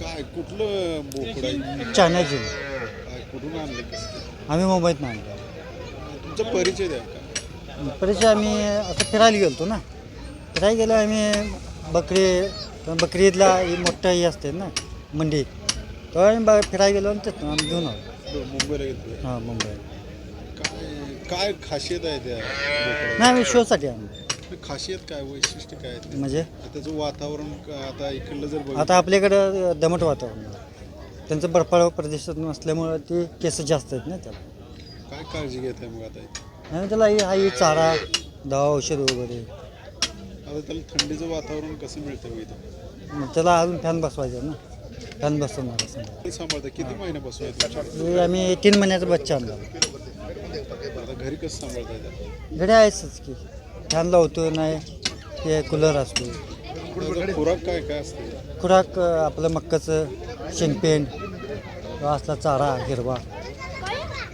काय कुठलं बोकड आहे? चायनाची. काय कुठून आणलं कसं? आम्ही मुंबईत आणलं. तुमचा परिचय द्या का परिचय आम्ही असं फिरायला गेलतो ना. फिरायला गेलो आम्ही बकरी बकरी ईदला ही मोठं ही असते ना मंडी. तेव्हा आम्ही बा फिरायला गेलो आणि तिथून आम्ही घेऊन आलो. बरं, मुंबईला घेतलं हां मुंबई. काय काय खासियत आहे त्या बोकडाची? नाही आम्ही शोसाठी आणलो. खासियत काय वैशिष्ट्य काय आहे ते? म्हणजे त्याचं वातावरण का- आता इकडलं जर बघितलं आता आपल्याकडं दमट वातावरण आहे. त्यांचं बर्फाळ प्रदेशात नसल्यामुळं ते केस जास्त आहेत ना त्याला. काय काळजी घेत आहे मग आता इथे? आणि त्याला ही हाही चारा दवा औषध वगैरे. आता त्याला थंडीचं वातावरण कसं मिळतं मग इथं? मग त्याला अजून फॅन बसवायचा ना. फॅन बसवणार असं किती सांभाळता किती महिन्यापासून आहे तुमच्याकडे हे आम्ही तीन महिन्याचा बच्चा आणला. आता घरी कसं सांभाळताय त्याला घरी आहेच की. फॅन लावतो नाही ते कूलर असतो. खुराक काय काय असते? खुराक अं, आपलं मक्काचं शेंगपेंड असला चारा हिरवा.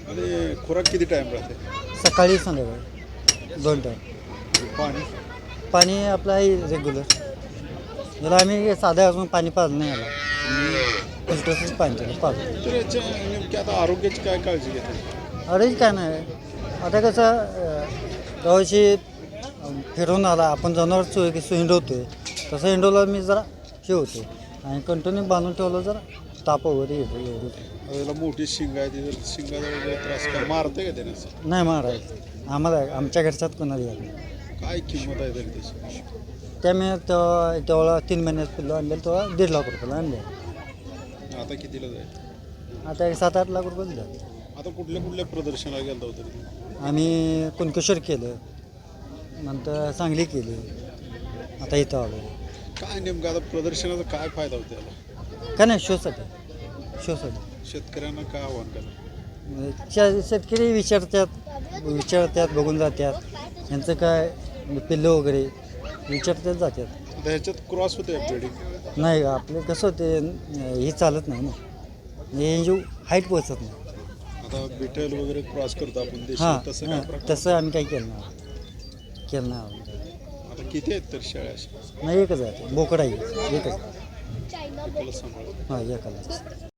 आणि खुराक किती टाइम राहते? सकाळी संध्याकाळी दोन टाईम पाणी? पाणी आपलं आहे रेग्युलर याला आम्ही साध्या अजून पाणी पाजलं नाही याला. फिल्टरचंच पाणी त्याला पाजलं. तर याच्या नेमकी आता आरोग्याची काय काळजी घेते अरे काय नाही. आता कसं अं, फिरून आला. आपण जनावर सु सु हिंडवतोय तसं हिंडवलं मी जरा हे होतो आणि कंटिन्यू बांधून ठेवलं जरा ताप वगैरे येतो एवढं मोठी शिंग आहे शिंगाचा वगैरे त्रास काय मारते का त्याने असं? नाही महाराज आम्हाला आमच्या घरच्यात कोणाला येत नाही. काय किंमत आहे तरी त्याची? त्यामुळे तेव्हा तेव्हा तीन महिन्यात पिल्लं आणलेलं तेव्हा दीड लाख रुपयाला आणले. आता कितीला जाईल? आता एक सात आठ लाख रुपये दिले आता कुठल्या कुठल्या प्रदर्शनाला गेला होता आम्ही कुणकेश्वर केलं. नंतर सांगली केली. आता इथं आलो. काय नेमकं आता प्रदर्शनाचा काय फायदा होतो याला? का नाही शोसाठी. शोसाठी. शेतकऱ्यांना काय आव्हान करा श- शेतकरी विचारतात विचारतात बघून जातात. यांचं काय पिल्लं वगैरे विचारतात जातात. आता ह्याच्यात क्रॉस होते ब्रिडिंग नाही आपलं कसं होते हे चालत नाही ना. हे जो हाईट पोचत नाही. आता बिठल वगैरे क्रॉस करतो आपण हां तसं काय प्रकार? तसं आम्ही काही केलं नाही. केलं नाही आता किती आहेत तर शेळ्या अशा? नाही एकच आहे. बोकड आहे. एकच तुला सांभाळ. हां एकच